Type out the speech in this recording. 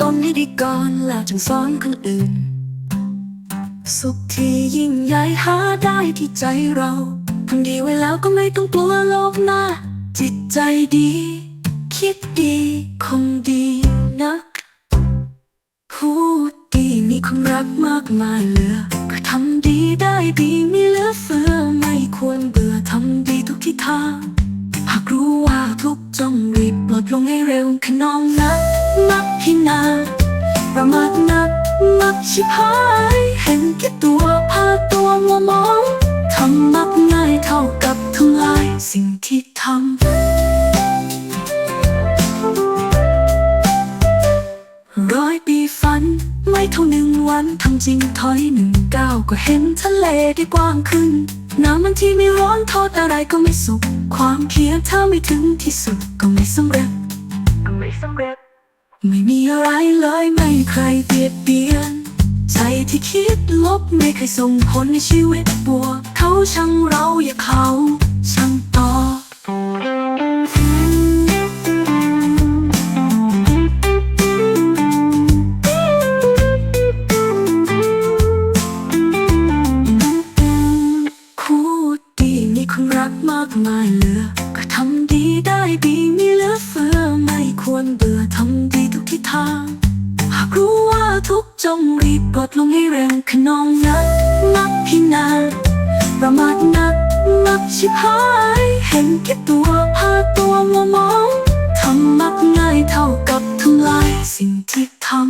ตอนแล้วจึงสอนคนอื่น สุขที่ยิ่งใหญ่หาได้ที่ใจเราทำดีไว้แล้วก็ไม่ต้องกลัวโลกหน้า จิตใจดี คิดดีคงดีนักพูดดีมีความรักมากมายเหลือก็ทำดีได้ดีไม่เหลือเฟือไม่ควรเบื่อทำดีทุกทิศทางหากรู้ว่าทุกจงรีบปลดลงให้เร็วขนองนัก มักพินาศประมาทนักมักชิบหาย เห็นแก่ตัวพาตัวมัวมองทำมักง่ายเท่ากับทำลายสิ่งที่ทำร้อยปีฝัน ไม่เท่าหนึ่งวันทำจริงถอยหนึ่งก้าวก็เห็นทะเลได้กว้างขึ้นน้ำมันที่ไม่ร้อนโทษอะไรก็ไม่สุขความเพียรถ้าไม่ถึงที่สุดก็ไม่สำเร็จก็ไม่สำเร็จ ไม่มีอะไรเลยไม่ใครเบียดเบียน ใจที่คิดลบไม่เคยส่งผลในชีวิตบวกเขาช่างเราอย่าเขาช่างต่อพูดดีมีคนรักมากมายเหลือ ก็ทำดีได้ดีไม่เหลือเฟือไม่ควรเบื่อ ที่ทาง หากรู้ว่าทุกจงรีบปลดลงให้เร็วขนองนักมักพินาศประมาทนักมักชิบหาย เห็นแก่ตัวพาตัวมัวมองทำมักง่ายเท่ากับทำลายสิ่งที่ทำ